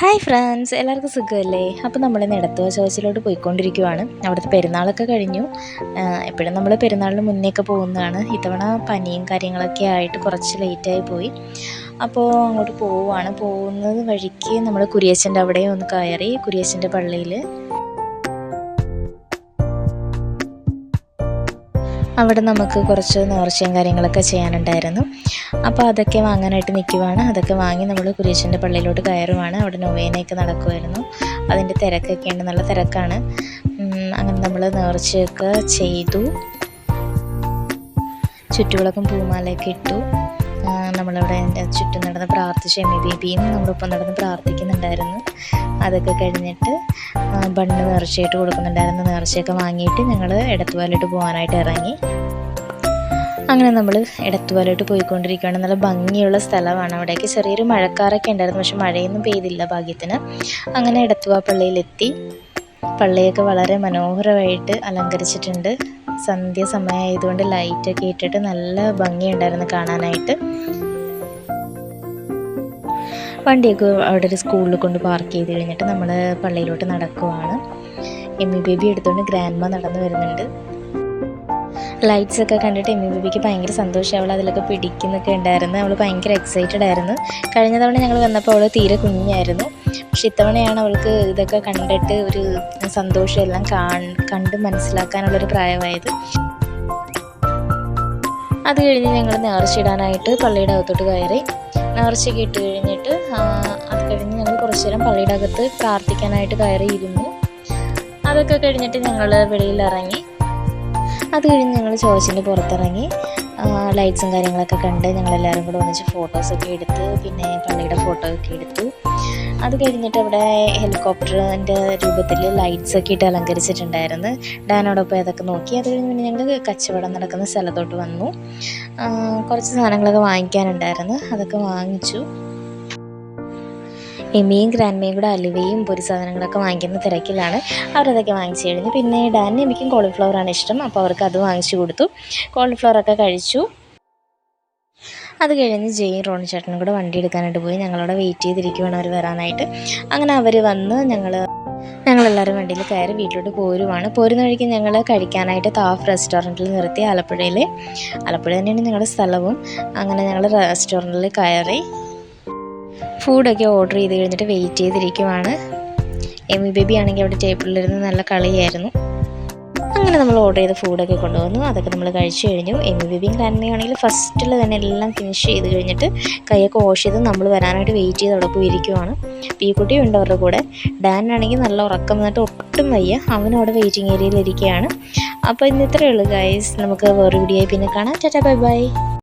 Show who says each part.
Speaker 1: Hi friends എല്ലാവർക്കും സുഖമല്ലേ? അപ്പോൾ നമ്മൾ ഇന്ന് എടത്തുവ ചോദിച്ചിലോട്ട് പോയിക്കൊണ്ടിരിക്കുവാണ്. അവിടുത്തെ പെരുന്നാളൊക്കെ കഴിഞ്ഞു. എപ്പോഴും നമ്മൾ പെരുന്നാളിന് മുന്നേയൊക്കെ പോകുന്നതാണ്. ഇത്തവണ പനിയും കാര്യങ്ങളൊക്കെ ആയിട്ട് കുറച്ച് ലേറ്റായി പോയി. അപ്പോൾ അങ്ങോട്ട് പോവുകയാണ് പോകുന്നത് വഴിക്ക് നമ്മൾ കുരിയച്ചന്റെ അവിടെ ഒന്ന് കയറി കുരിയച്ചന്റെ പള്ളിയിൽ അവിടെ നമുക്ക് കുറച്ച് നേർച്ചയും കാര്യങ്ങളൊക്കെ ചെയ്യാനുണ്ടായിരുന്നു. അപ്പോൾ അതൊക്കെ വാങ്ങാനായിട്ട് നിൽക്കുവാണ്. അതൊക്കെ വാങ്ങി നമ്മൾ കുരിശന്റെ പള്ളിയിലോട്ട് കയറുവാണ്. അവിടെ നൊവേനയൊക്കെ നടക്കുമായിരുന്നു അതിന്റെ തിരക്കൊക്കെ ഉണ്ട്. നല്ല തിരക്കാണ്. അങ്ങനെ നമ്മൾ നേർച്ചയൊക്കെ ചെയ്തു. ചുറ്റുവിളക്കും പൂമാലയൊക്കെ ഇട്ടു. നമ്മളിവിടെ എന്റെ ചുറ്റും നടന്ന് പ്രാർത്ഥിച്ച എം എ ബിയും നമ്മളൊപ്പം നടന്ന് പ്രാർത്ഥിക്കുന്നുണ്ടായിരുന്നു. അതൊക്കെ കഴിഞ്ഞിട്ട് ബണ്ണ് നേർച്ചയായിട്ട് കൊടുക്കുന്നുണ്ടായിരുന്നു. നേർച്ചയൊക്കെ വാങ്ങിയിട്ട് ഞങ്ങൾ ഇടത്തുപാലോട്ട് പോകാനായിട്ട് ഇറങ്ങി. അങ്ങനെ നമ്മൾ ഇടത്തുപാലോട്ട് പോയിക്കൊണ്ടിരിക്കുകയാണ്. നല്ല ഭംഗിയുള്ള സ്ഥലമാണ് അവിടേക്ക്. ചെറിയൊരു മഴക്കാറൊക്കെ ഉണ്ടായിരുന്നു പക്ഷെ മഴയൊന്നും പെയ്തില്ല ഭാഗ്യത്തിന്. അങ്ങനെ ഇടത്തുവാ പള്ളിയിലെത്തി. പള്ളിയൊക്കെ വളരെ മനോഹരമായിട്ട് അലങ്കരിച്ചിട്ടുണ്ട്. സന്ധ്യ സമയമായതുകൊണ്ട് ലൈറ്റൊക്കെ ഇട്ടിട്ട് നല്ല ഭംഗിയുണ്ടായിരുന്നു കാണാനായിട്ട്. വണ്ടിയൊക്കെ അവിടെ ഒരു സ്കൂളിൽ കൊണ്ട് പാർക്ക് ചെയ്ത് കഴിഞ്ഞിട്ട് നമ്മൾ പള്ളിയിലോട്ട് നടക്കുവാണ്. എമ്മി ബേബി എടുത്തുകൊണ്ട് ഗ്രാൻഡ്മ നടന്നു വരുന്നുണ്ട്. ലൈറ്റ്സ് ഒക്കെ കണ്ടിട്ട് എമ്മി ബേബിക്ക് ഭയങ്കര സന്തോഷം. അവൾ അതിലൊക്കെ പിടിക്കുന്നൊക്കെ ഉണ്ടായിരുന്നു. അവൾ ഭയങ്കര എക്സൈറ്റഡ് ആയിരുന്നു. കഴിഞ്ഞ തവണ ഞങ്ങൾ വന്നപ്പോൾ അവൾ തീരെ കുഞ്ഞായിരുന്നു. പക്ഷെ ഇത്തവണയാണ് അവൾക്ക് ഇതൊക്കെ കണ്ടിട്ട് ഒരു സന്തോഷം എല്ലാം കണ്ട് മനസ്സിലാക്കാനുള്ളൊരു പ്രായമായത്. അത് കഴിഞ്ഞ് ഞങ്ങൾ നേർച്ചയിടാനായിട്ട് പള്ളിയുടെ അകത്തോട്ട് കയറി. നേർച്ചയൊക്കെ ഇട്ട് കഴിഞ്ഞിട്ട് അത് കഴിഞ്ഞ് ഞങ്ങൾ കുറച്ചു നേരം പള്ളിയുടെ അകത്ത് പ്രാർത്ഥിക്കാനായിട്ട് കയറിയിരുന്നു. അതൊക്കെ കഴിഞ്ഞിട്ട് ഞങ്ങൾ വെളിയിൽ ഇറങ്ങി അത് കഴിഞ്ഞ് ഞങ്ങൾ ചോദിച്ചിന്റെ പുറത്തിറങ്ങി. ലൈറ്റ്സും കാര്യങ്ങളൊക്കെ കണ്ട് ഞങ്ങളെല്ലാവരും കൂടെ ഒന്നിച്ച് ഫോട്ടോസൊക്കെ എടുത്ത് പിന്നെ പള്ളിയുടെ ഫോട്ടോ ഒക്കെ എടുത്തു. അത് കഴിഞ്ഞിട്ട് അവിടെ ഹെലികോപ്റ്ററിന്റെ രൂപത്തിൽ ലൈറ്റ്സ് ഒക്കെ ഇട്ട് അലങ്കരിച്ചിട്ടുണ്ടായിരുന്നു. ഡാനോടൊപ്പം അതൊക്കെ നോക്കി. അത് കഴിഞ്ഞ് പിന്നെ ഞങ്ങൾ കച്ചവടം നടക്കുന്ന സ്ഥലത്തോട്ട് വന്നു. കുറച്ച് സാധനങ്ങളൊക്കെ വാങ്ങിക്കാനുണ്ടായിരുന്നു. അതൊക്കെ വാങ്ങിച്ചു. എമ്മിയും ഗ്രാൻഡ്മയും കൂടെ അലുവയും പൊരി സാധനങ്ങളൊക്കെ വാങ്ങിക്കുന്ന തിരക്കിലാണ്. അവരതൊക്കെ വാങ്ങിച്ചു കഴിഞ്ഞു. പിന്നെ ഡാനും എമ്മിക്കും കോളിഫ്ലവറാണ് ഇഷ്ടം. അപ്പോൾ അവർക്ക് അത് വാങ്ങിച്ചു കൊടുത്തു. കോളിഫ്ലവറൊക്കെ കഴിച്ചു. അത് കഴിഞ്ഞ് ജെയിൻ റോണി ചേട്ടനും കൂടെ വണ്ടി എടുക്കാനായിട്ട് പോയി. ഞങ്ങളവിടെ വെയിറ്റ് ചെയ്തിരിക്കുവാണ് അവർ വരാനായിട്ട്. അങ്ങനെ അവർ വന്ന് ഞങ്ങൾ ഞങ്ങളെല്ലാവരും വണ്ടിയിൽ കയറി വീട്ടിലോട്ട് പോരുവാണ്. പോരുന്ന വഴിക്ക് ഞങ്ങൾ കഴിക്കാനായിട്ട് താഫ് റെസ്റ്റോറന്റിൽ നിർത്തി ആലപ്പുഴയിൽ ആലപ്പുഴ തന്നെയാണ് ഞങ്ങളുടെ സ്ഥലവും. അങ്ങനെ ഞങ്ങൾ റെസ്റ്റോറന്റിൽ കയറി ഫുഡൊക്കെ ഓർഡർ ചെയ്ത് കഴിഞ്ഞിട്ട് വെയിറ്റ് ചെയ്തിരിക്കുവാണ്. എമി ബേബി ആണെങ്കിൽ അവിടെ ടേബിളിലിരുന്ന് നല്ല കളിയായിരുന്നു. അങ്ങനെ നമ്മൾ ഓർഡർ ചെയ്ത ഫുഡൊക്കെ കൊണ്ടുവന്നു. അതൊക്കെ നമ്മൾ കഴിച്ചു കഴിഞ്ഞു. എം വി ബിയും കാരണമാണെങ്കിൽ ഫസ്റ്റിൽ തന്നെ എല്ലാം ഫിനിഷ് ചെയ്ത് കഴിഞ്ഞിട്ട് കൈയൊക്കെ വാഷ് ചെയ്ത് നമ്മൾ വരാനായിട്ട് വെയിറ്റ് ചെയ്ത് അവിടെ പോയി ഇരിക്കുവാണ്. പീക്കുട്ടിയും ഉണ്ട് അവരുടെ കൂടെ. ഡാനാണെങ്കിൽ നല്ല ഉറക്കം വന്നിട്ട് ഒട്ടും വയ്യ. അവനവിടെ വെയിറ്റിംഗ് ഏരിയയിൽ ഇരിക്കുകയാണ്. അപ്പോൾ ഇന്ന് ഇത്രയേ ഉള്ളൂ ഗൈസ് നമുക്ക് വേറെ വീഡിയോ പിന്നെ കാണാം. Tata bye bye